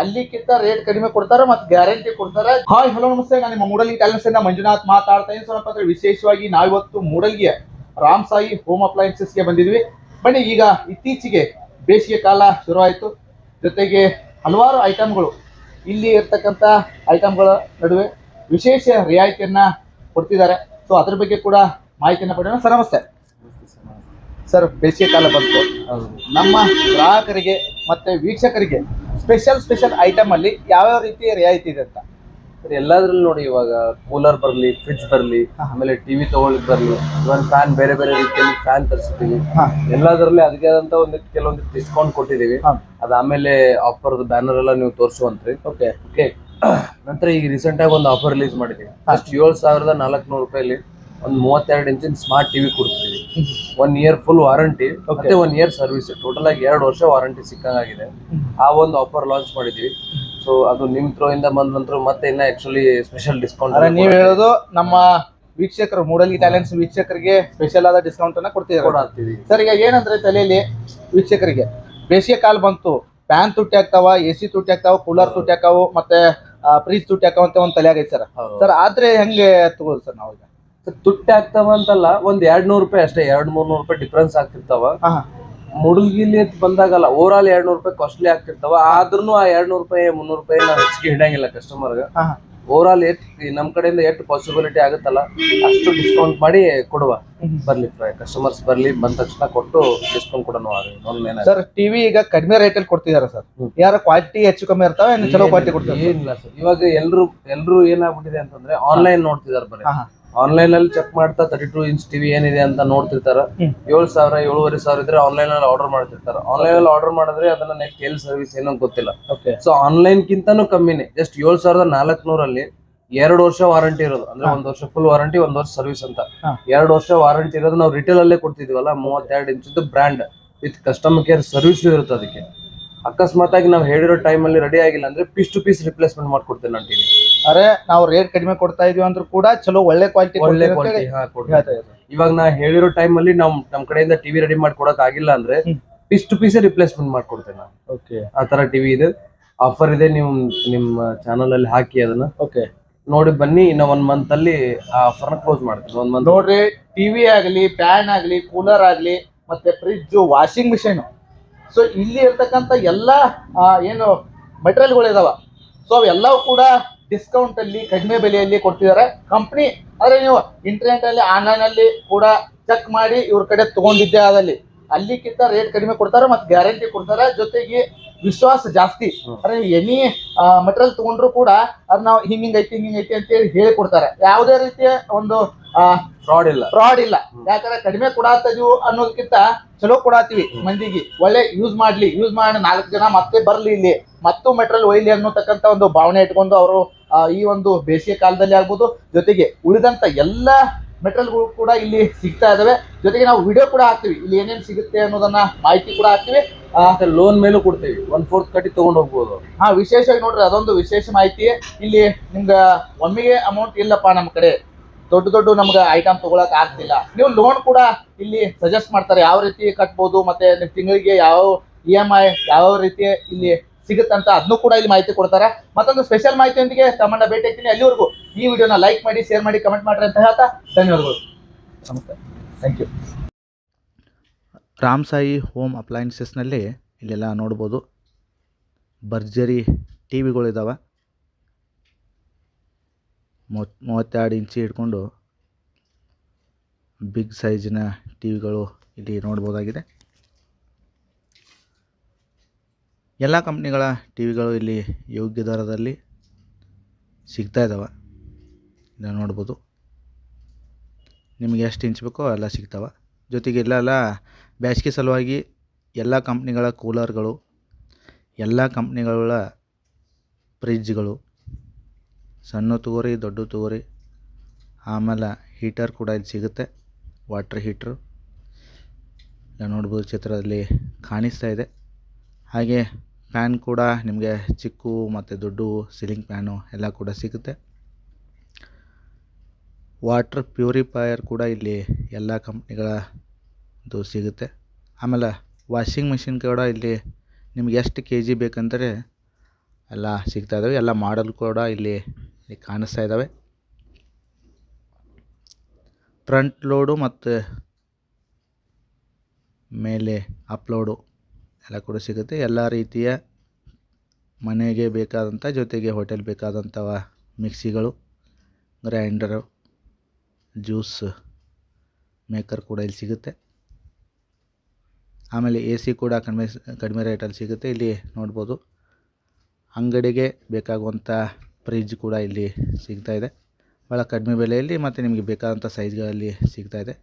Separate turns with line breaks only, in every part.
ಅಲ್ಲಿಕ್ಕಿಂತ rate ಕಡಿಮೆ ಕೊಡ್ತಾರೆ ಮತ್ತೆ ಗ್ಯಾರಂಟಿ ಕೊಡ್ತಾರೆ. ಹಾಯ್ ಹಲೋ ನಮಸ್ತೆ. ನಾನು ನಿಮ್ಮ ಮೂಡಲ್ಗಿ ಟ್ಯಾಲೆಂಟ್ಸ್ ಇಂದ ಮಂಜುನಾಥ್ ಮಾತಾಡ್ತಾ ಇದ್ದೀನಿ. ಸ್ವಲ್ಪ ಅಂದ್ರೆ ವಿಶೇಷವಾಗಿ ನಾವಿವತ್ತು ಮೂಡಲ್ಗಿಯ ರಾಮ್ ಸಾಯಿ ಹೋಮ್ ಅಪ್ಲಯನ್ಸಸ್ಗೆ ಬಂದಿದ್ವಿ. ಬನ್ನಿ ಈಗ ಇತ್ತೀಚೆಗೆ ಬೇಸಿಗೆ ಕಾಲ ಶುರುವಾಯಿತು. ಜೊತೆಗೆ ಹಲವಾರು ಐಟಮ್ಗಳು ಇಲ್ಲಿ ಇರ್ತಕ್ಕಂಥ ಐಟಮ್ಗಳ ನಡುವೆ ವಿಶೇಷ ರಿಯಾಯಿತಿಯನ್ನ ಕೊಡ್ತಿದ್ದಾರೆ. ಸೊ ಅದ್ರ ಬಗ್ಗೆ ಕೂಡ ಮಾಹಿತಿಯನ್ನ ಪಡೆಯೋಣ. ಸರ್ ನಮಸ್ತೆ. ಸರ್ ಬೇಸಿಗೆ ಕಾಲ ಬಂತು. ನಮ್ಮ ಗ್ರಾಹಕರಿಗೆ ಮತ್ತೆ ವೀಕ್ಷಕರಿಗೆ ಸ್ಪೆಷಲ್ ಸ್ಪೆಷಲ್ ಐಟಮ್ ಅಲ್ಲಿ ಯಾವ್ಯಾವ ರೀತಿ ರಿಯಾಯಿತಿ ಇದೆ ಅಂತ?
ಸರ್ ಎಲ್ಲಾದ್ರಲ್ಲಿ ನೋಡಿ ಇವಾಗ ಕೂಲರ್ ಬರ್ಲಿ ಫ್ರಿಡ್ಜ್ ಬರ್ಲಿ ಆಮೇಲೆ ಟಿವಿ ತಗೊಳ್ಳಿಕ್ ಬರ್ಲಿ ಇವನ್ ಫ್ಯಾನ್ ಬೇರೆ ಬೇರೆ ರೀತಿಯಲ್ಲಿ ಫ್ಯಾನ್ ತರಿಸ್ತೀವಿ
ಎಲ್ಲಾದ್ರಲ್ಲಿ
ಎಲ್ಲದರಲ್ಲಿ ಅದಕ್ಕೆ ಆದಂತ ಒಂದು ಕೆಲವೊಂದು ಡಿಸ್ಕೌಂಟ್ ಕೊಟ್ಟಿದೀವಿ ಅದಾಮೇಲೆ ಆಫರ್ ಬ್ಯಾನರ್ ಎಲ್ಲ ನೀವು ತೋರಿಸುವಂತ್ರಿ.
ಓಕೆ
ಓಕೆ ನಂತರ ಈಗ ರೀಸೆಂಟ್ ಆಗಿ ಒಂದು ಆಫರ್ ರಿಲೀಸ್ ಮಾಡಿದೀವಿ ಅಷ್ಟು ಏಳು ಸಾವಿರದ ನಾಲ್ಕುನೂರು ರೂಪಾಯಲ್ಲಿ ಒಂದು ಮೂವತ್ತೆರಡು ಇಂಚಿನ ಸ್ಮಾರ್ಟ್ ಟಿವಿ ಕೊಡ್ತೀವಿ. ಒನ್ ಇಯರ್ ಫುಲ್ ವಾರಂಟಿ ಮತ್ತೆ ಒನ್ ಇಯರ್ ಸರ್ವಿಸ್ ಟೋಟಲ್ ಆಗಿ ಎರಡು ವರ್ಷ ವಾರಂಟಿ ಸಿಕ್ಕಂಗಾಗಿದೆ. ಆ ಒಂದು ಆಫರ್ ಲಾಂಚ್ ಮಾಡಿದೀವಿ. ಸೊ ಅದು ನಿಮ್ ಥ್ರೋ ಇಂದ ಬಂದ ನಂತರ ಮತ್ತೆ ಇನ್ನ ಆಕ್ಚುಲಿ ಸ್ಪೆಷಲ್ ಡಿಸ್ಕೌಂಟ್
ನೀವ್ ಹೇಳೋದು ನಮ್ಮ ವೀಕ್ಷಕರು ಮೂಡಲ್ಗಿ ಟ್ಯಾಲೆಂಟ್ಸ್ ವೀಕ್ಷಕರಿಗೆ ಸ್ಪೆಷಲ್ ಆದ ಡಿಸ್ಕೌಂಟ್ ಅನ್ನ
ಕೊಡ್ತೀವಿ
ಸರ್ ಈಗ ಏನಂದ್ರೆ ತಲೆಯಲ್ಲಿ ವೀಕ್ಷಕರಿಗೆ ಬೇಸಿಗೆ ಕಾಲ ಬಂತು. ಫ್ಯಾನ್ ತುಟ್ಟಿ ಆಗ್ತಾವ ಎ ಸಿ ತುಟ್ಟಿ ಆಗ್ತಾವ ಕೂಲರ್ ತುಟ್ಟಿ ಆಗ್ತಾವ ಮತ್ತೆ ಫ್ರಿಜ್ ತುಟ್ಟಿ ಆಗ್ತಾವ ಅಂತ ಒಂದು ತಲೆ ಆಗೈತೆ ಸರ್. ಸರ್ ಆದ್ರೆ ಹೆಂಗೆ ತಗೋದು ಸರ್ ನಾವು ಈಗ
ತುಟ್ಟಿ ಆಗ್ತಾವ ಅಂತಲ್ಲ ಒಂದ್ ಎರಡ್ ನೂರು ರೂಪಾಯಿ ಅಷ್ಟೇ ಎರಡ್ ಮೂರ್ ನೂರು ರೂಪಾಯಿ ಡಿಫ್ರೆನ್ಸ್ ಆಗ್ತಿರ್ತಾವ.
ಹಾ.
ಮುಡುಗಿಲಿ ಅಂತ ಬಂದಾಗಲ್ಲ ಓವರ್ ಆಲ್ ಎರಡ್ ನೂರು ರೂಪಾಯಿ ಕಾಸ್ಟ್ಲಿ ಆಗ್ತಿರ್ತಾವ. ಆದ್ರೂ ಆ ಎರಡ್ ನೂರು ರೂಪಾಯಿ ಮುನ್ನೂರು ರೂಪಾಯಿ ನಾವು ಹೆಚ್ಚಿಗೆ ಹಿಡಂಗಿಲ್ಲ ಕಸ್ಟಮರ್ಗೆ
ಹಾ.
ಓವರ್ ಆಲ್ ಎಷ್ಟ್ ನಮ್ ಕಡೆಯಿಂದ ಎಷ್ಟು ಪಾಸಿಬಿಲಿಟಿ ಆಗುತ್ತಲ್ಲ ಅಷ್ಟು ಡಿಸ್ಕೌಂಟ್ ಮಾಡಿ ಕೊಡುವ. ಬರ್ಲಿ ಕಸ್ಟಮರ್ಸ್ ಬರ್ಲಿ ಬಂದ ತಕ್ಷಣ ಕೊಟ್ಟು ಡಿಸ್ಕೌಂಟ್ ಕೊಡೋಣ
ಸರ್ ಟಿವಿ ಈಗ ಕಡಿಮೆ ರೇಟ್ ಅಲ್ಲಿ ಕೊಡ್ತಿದಾರ ಸರ್. ಯಾರ ಕ್ವಾಲಿಟಿ ಹೆಚ್ಚು ಕಮ್ಮಿ ಇರ್ತಾವೆ ಚಲೋ ಕ್ವಾಲಿಟಿ ಕೊಡ್ತಾರೆ
ಏನಿಲ್ಲ ಸರ್. ಇವಾಗ ಎಲ್ರು ಎಲ್ರು ಏನಾಗ್ಬಿಟ್ಟಿದೆ ಅಂತಂದ್ರೆ ಆನ್ಲೈನ್ ನೋಡ್ತಿದಾರೆ ಬರೀ. ಆನ್ಲೈನ್ ಅಲ್ಲಿ ಚೆಕ್ ಮಾಡ್ತಾ ತರ್ಟಿ ಟೂ ಇಂಚ್ ಟಿವಿ ಏನಿದೆ ಅಂತ ನೋಡ್ತಿರ್ತಾರೆ. ಏಳು ಸಾವಿರ ಏಳುವರೆ ಸಾವಿರ ಇದ್ರೆ ಆನ್ಲೈನ್ ಅಲ್ಲಿ ಆರ್ಡರ್ ಮಾಡ್ತಿರ್ತಾರೆ. ಆನ್ಲೈನ್ ಅಲ್ಲಿ ಆರ್ಡರ್ ಮಾಡಿದ್ರೆ ಅದನ್ನ ನೆಕ್ಸ್ಟ್ ಎಲ್ ಸರ್ವಿಸ್ ಏನೋ ಗೊತ್ತಿಲ್ಲ. ಸೊ ಆನ್ಲೈನ್ ಕಿಂತನೂ ಕಮ್ಮಿನೇ. ಜಸ್ಟ್ ಏಳು ಸಾವಿರದ ನಾಲ್ಕನೂರಲ್ಲಿ ಎರಡು ವರ್ಷ ವಾರಂಟಿ ಇರೋದು. ಅಂದ್ರೆ ಒಂದ್ ವರ್ಷ ಫುಲ್ ವಾರಂಟಿ ಒಂದ್ ವರ್ಷ ಸರ್ವಿಸ್ ಅಂತ. ಎರಡು ವರ್ಷ ವಾರಂಟಿ ಇರೋದು. ನಾವು ರಿಟೇಲ್ ಅಲ್ಲೇ ಕೊಡ್ತಿದ್ವಲ್ಲ? ಮೂವತ್ತೆರಡು ಇಂಚದ್ದು brand with customer care service ಇರುತ್ತೆ ಅದಕ್ಕೆ. ಅಕಸ್ಮಾತ್ ಆಗಿ ನಾವು ಹೇಳಿರೋ ಟೈಮ್ ಅಲ್ಲಿ ರೆಡಿ ಆಗಿಲ್ಲ ಅಂದ್ರೆ ಪೀಸ್ ಟು ಪೀಸ್ ರಿಪ್ಲೇಸ್ಮೆಂಟ್ ಮಾಡ್ಕೊಡ್ತೇನೆ ನಾನು ಟಿವಿ
ಅರೆ ನಾವು ರೇಟ್ ಕಡಿಮೆ ಕೊಡ್ತಾ ಇದೀವಿ ಅಂದ್ರೂ ಕೂಡ ಚಲೋ ಒಳ್ಳೆ ಕ್ವಾಲಿಟಿ
ಒಳ್ಳೆ ಕ್ವಾಲಿಟಿ ಹಾ ಇವಾಗ ನಾ ಹೇಳಿರೋ ಟೈಮ್ ಅಲ್ಲಿ ನಮ್ ನಮ್ ಕಡೆಯಿಂದ ಟಿವಿ ರೆಡಿ ಮಾಡ್ಕೊಡಕ್ ಆಗಿಲ್ಲ ಅಂದ್ರೆ. ಪೀಸ್ ಟು ಪೀಸ್ ರಿಪ್ಲೇಸ್ಮೆಂಟ್ ಮಾಡ್ಕೊಡ್ತೇನೆ ನಾನು.
ಓಕೆ
ಆ ತರ ಟಿವಿ ಇದೆ. ಆಫರ್ ಇದೆ ನೀವು ನಿಮ್ಮ ಚಾನಲ್ ಅಲ್ಲಿ ಹಾಕಿ ಅದನ್ನ.
ಓಕೆ
ನೋಡಿ ಬನ್ನಿ ಇನ್ನ ಒನ್ ಮಂತ್ ಅಲ್ಲಿ ಆ ಆಫರ್ನ ಕ್ಲೋಸ್ ಮಾಡ್ತೀನಿ. ಒಂದ್ ಮಂತ್
ನೋಡ್ರಿ ಟಿವಿ ಆಗಲಿ ಫ್ಯಾನ್ ಆಗಲಿ ಕೂಲರ್ ಆಗಲಿ ಮತ್ತೆ ಫ್ರಿಜ್ ವಾಷಿಂಗ್ ಮಿಷಿನ್ ಸೊ ಇಲ್ಲಿ ಇರ್ತಕ್ಕಂಥ ಎಲ್ಲ ಏನು ಮೆಟೀರಿಯಲ್ಗಳು ಇದಾವ. ಸೊ ಅವೆಲ್ಲವೂ ಕೂಡ ಡಿಸ್ಕೌಂಟ್ ಅಲ್ಲಿ ಕಡಿಮೆ ಬೆಲೆಯಲ್ಲಿ ಕೊಡ್ತಿದ್ದಾರೆ. ಕಂಪ್ನಿ ಆದರೆ ನೀವು ಇಂಟರ್ನೆಟ್ ಅಲ್ಲಿ ಆನ್ಲೈನ್ ಅಲ್ಲಿ ಕೂಡ ಚೆಕ್ ಮಾಡಿ ಇವ್ರ ಕಡೆ ತಗೊಂಡಿದ್ದೆ ಆದಲ್ಲಿ. ಅಲ್ಲಿಕ್ಕಿಂತ ರೇಟ್ ಕಡಿಮೆ ಕೊಡ್ತಾರೆ ಮತ್ತೆ ಗ್ಯಾರಂಟಿ ಕೊಡ್ತಾರೆ. ಜೊತೆಗೆ ವಿಶ್ವಾಸ ಜಾಸ್ತಿ. ಅಂದರೆ ಎನಿ ಮೆಟೀರಿಯಲ್ ತಗೊಂಡ್ರು ಕೂಡ ಅದು ನಾವು ಹಿಂಗಿಂಗ್ ಐತಿ ಹಿಂಗಿಂಗ್ ಐತಿ ಅಂತೇಳಿ ಹೇಳಿ ಕೊಡ್ತಾರೆ ಯಾವುದೇ ರೀತಿಯ ಒಂದು
ಫ್ರಾಡ್ ಇಲ್ಲ.
ಫ್ರಾಡ್ ಇಲ್ಲ. ಯಾಕಂದ್ರೆ ಕಡಿಮೆ ಕೊಡಾತೀವಿ ಅನ್ನೋದಕ್ಕಿಂತ ಚಲೋ ಕೊಡಾತೀವಿ ಮಂದಿಗೆ. ಒಳ್ಳೆ ಯೂಸ್ ಮಾಡ್ಲಿ. ಯೂಸ್ ಮಾಡಿ ನಾಲ್ಕು ಜನ ಮತ್ತೆ ಬರ್ಲಿ ಇಲ್ಲಿ. ಮತ್ತು ಮೆಟೀರಿಯಲ್ ಒಯ್ಲಿ ಅನ್ನೋತಕ್ಕಂತ ಒಂದು ಭಾವನೆ ಇಟ್ಕೊಂಡು ಅವರು ಈ ಒಂದು ಬೇಸಿಗೆ ಕಾಲದಲ್ಲಿ ಆಗ್ಬೋದು. ಜೊತೆಗೆ ಉಳಿದಂತ ಎಲ್ಲ ಮೆಟೀರಿಯಲ್ಗಳು ಕೂಡ ಇಲ್ಲಿ ಸಿಗ್ತಾ ಇದಾವೆ. ಜೊತೆಗೆ ನಾವು ವಿಡಿಯೋ ಕೂಡ ಹಾಕ್ತಿವಿ. ಇಲ್ಲಿ ಏನೇನ್ ಸಿಗುತ್ತೆ ಅನ್ನೋದನ್ನ ಮಾಹಿತಿ ಕೂಡ ಹಾಕ್ತಿವಿ.
ಲೋನ್ ಮೇಲೂ ಕೊಡ್ತೀವಿ. ಒನ್ ಫೋರ್ತ್ ಕಟ್ಟಿ ತಗೊಂಡು ಹೋಗ್ಬೋದು.
ಹಾ ವಿಶೇಷವಾಗಿ ನೋಡ್ರಿ ಅದೊಂದು ವಿಶೇಷ ಮಾಹಿತಿ. ಇಲ್ಲಿ ನಿಮ್ಗೆ ಒಮ್ಮೆಗೆ ಅಮೌಂಟ್ ಇಲ್ಲಪ್ಪ ನಮ್ಮ ಕಡೆ. ದೊಡ್ಡ ದೊಡ್ಡ ನಮ್ಗೆ ಐಟಮ್ ತಗೊಳಕ್ ಆಗ್ತಿಲ್ಲ. ನೀವು ಲೋನ್ ಕೂಡ ಇಲ್ಲಿ ಸಜೆಸ್ಟ್ ಮಾಡ್ತಾರೆ ಯಾವ ರೀತಿ ಕಟ್ಬೋದು, ಮತ್ತೆ ನಿಮ್ ತಿಂಗಳಿಗೆ ಯಾವ ಇ ಎಂ ಐ ಯಾವ ರೀತಿ ಇಲ್ಲಿ ಸಿಗುತ್ತಂತ ಅದನ್ನು ಕೂಡ ಇಲ್ಲಿ ಮಾಹಿತಿ ಕೊಡ್ತಾರೆ. ಮತ್ತೊಂದು ಸ್ಪೆಷಲ್ ಮಾಹಿತಿಯೊಂದಿಗೆ ತಮ್ಮನ್ನ ಭೇಟಿ ಆಗ್ತೀನಿ. ಅಲ್ಲಿವರೆಗೂ ಈ ವಿಡಿಯೋನ ಲೈಕ್ ಮಾಡಿ ಶೇರ್ ಮಾಡಿ ಕಮೆಂಟ್ ಮಾಡ್ರಿ ಅಂತ ಹೇಳ್ತಾ ಧನ್ಯವಾದಗಳು. ನಮಸ್ತೆ. Thank you Ram Sai home ಅಪ್ಲಯನ್ಸಸ್ನಲ್ಲಿ ಇಲ್ಲೆಲ್ಲ ನೋಡ್ಬೋದು. ಭರ್ಜರಿ ಟಿ ವಿಗಳಿದ್ದಾವೆ ಮೂವತ್, ಮೂವತ್ತೆರಡು ಇಂಚಿ ಹಿಡ್ಕೊಂಡು ಬಿಗ್ ಸೈಜಿನ ಟಿ ವಿಗಳು ಇಲ್ಲಿ ನೋಡ್ಬೋದಾಗಿದೆ. ಎಲ್ಲ ಕಂಪ್ನಿಗಳ ಟಿ ವಿಗಳು ಇಲ್ಲಿ ಯೋಗ್ಯ ದರದಲ್ಲಿ ಸಿಗ್ತಾ ಇದ್ದಾವೆ ಇದನ್ನು ನೋಡ್ಬೋದು. ನಿಮಗೆ ಎಷ್ಟು ಇಂಚ್ ಬೇಕೋ ಎಲ್ಲ ಸಿಗ್ತಾವೆ. ಜೊತೆಗೆ ಇಲ್ಲೆಲ್ಲ ಬೇಸಿಗೆ ಸಲುವಾಗಿ ಎಲ್ಲ ಕಂಪ್ನಿಗಳ ಕೂಲರ್ಗಳು ಎಲ್ಲ ಕಂಪ್ನಿಗಳ ಫ್ರಿಜ್ಗಳು ಸಣ್ಣ ತಗೋರಿ ದೊಡ್ಡ ತಗೋರಿ ಆಮೇಲೆ ಹೀಟರ್ ಕೂಡ ಇಲ್ಲಿ ಸಿಗುತ್ತೆ ವಾಟ್ರ್ ಹೀಟ್ರು ನೋಡ್ಬೋದು ಚಿತ್ರದಲ್ಲಿ ಕಾಣಿಸ್ತಾ ಇದೆ. ಹಾಗೆ ಫ್ಯಾನ್ ಕೂಡ ನಿಮಗೆ ಚಿಕ್ಕು ಮತ್ತು ದೊಡ್ಡ ಸೀಲಿಂಗ್ ಫ್ಯಾನು ಎಲ್ಲ ಕೂಡ ಸಿಗುತ್ತೆ. ವಾಟ್ರ್ ಪ್ಯೂರಿಫೈಯರ್ ಕೂಡ ಇಲ್ಲಿ ಎಲ್ಲ ಕಂಪ್ನಿಗಳದ್ದು ಸಿಗುತ್ತೆ. ಆಮೇಲೆ ವಾಷಿಂಗ್ ಮಿಷಿನ್ ಕೂಡ ಇಲ್ಲಿ ನಿಮ್ಗೆ ಎಷ್ಟು ಕೆ ಜಿ ಬೇಕಂದರೆ
ಎಲ್ಲ ಸಿಗ್ತಾ ಇದ್ದಾವೆ ಎಲ್ಲ ಮಾಡಲ್ ಕೂಡ ಇಲ್ಲಿ ಇಲ್ಲಿ ಕಾಣಿಸ್ತಾ ಇದ್ದಾವೆ ಫ್ರಂಟ್ ಲೋಡು ಮತ್ತು ಮೇಲೆ ಅಪ್ಲೋಡು ಎಲ್ಲ ಕೂಡ ಸಿಗುತ್ತೆ. ಎಲ್ಲ ರೀತಿಯ ಮನೆಗೆ ಬೇಕಾದಂಥ ಜೊತೆಗೆ ಹೋಟೆಲ್ ಬೇಕಾದಂಥವ ಮಿಕ್ಸಿಗಳು ಗ್ರೈಂಡರು ಜ್ಯೂಸ್ ಮೇಕರ್ ಕೂಡ ಇಲ್ಲಿ ಸಿಗುತ್ತೆ. ಆಮೇಲೆ ಎ ಸಿ ಕೂಡ ಕಡಿಮೆ ಕಡಿಮೆ ರೇಟಲ್ಲಿ ಸಿಗುತ್ತೆ. ಇಲ್ಲಿ ನೋಡ್ಬೋದು ಅಂಗಡಿಗೆ ಬೇಕಾಗುವಂಥ ಫ್ರಿಜ್ ಕೂಡ ಇಲ್ಲಿ ಸಿಗ್ತಾ ಇದೆ. ಭಾಳ ಕಡಿಮೆ ಬೆಲೆಯಲ್ಲಿ ಮತ್ತು ನಿಮಗೆ ಬೇಕಾದಂಥ ಸೈಜ್ಗಳಲ್ಲಿ ಸಿಗ್ತಾ ಇದೆ.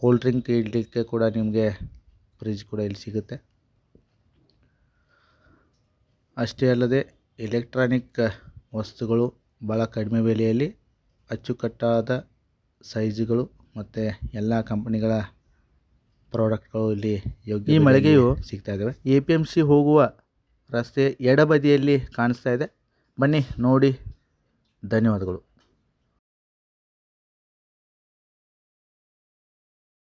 ಕೂಲ್ ಡ್ರಿಂಕ್ ಇಡಲಿಕ್ಕೆ ಕೂಡ ನಿಮಗೆ ಫ್ರಿಜ್ ಕೂಡ ಇಲ್ಲಿ ಸಿಗುತ್ತೆ. ಅಷ್ಟೇ ಅಲ್ಲದೆ ಎಲೆಕ್ಟ್ರಾನಿಕ್ ವಸ್ತುಗಳು ಭಾಳ ಕಡಿಮೆ ಬೆಲೆಯಲ್ಲಿ ಅಚ್ಚುಕಟ್ಟಾದ ಸೈಜ್ಗಳು ಮತ್ತು ಎಲ್ಲ ಕಂಪನಿಗಳ ಪ್ರಾಡಕ್ಟ್ಗಳು ಇಲ್ಲಿ ಯೋಗ್ಯ
ಈ ಮಳಿಗೆಯು
ಸಿಗ್ತಾ ಇದ್ದಾವೆ
ಎ ಪಿ ಎಂ ಸಿ ಹೋಗುವ ರಸ್ತೆ ಎಡಬದಿಯಲ್ಲಿ ಕಾಣಿಸ್ತಾ ಇದೆ. ಬನ್ನಿ ನೋಡಿ ಧನ್ಯವಾದಗಳು.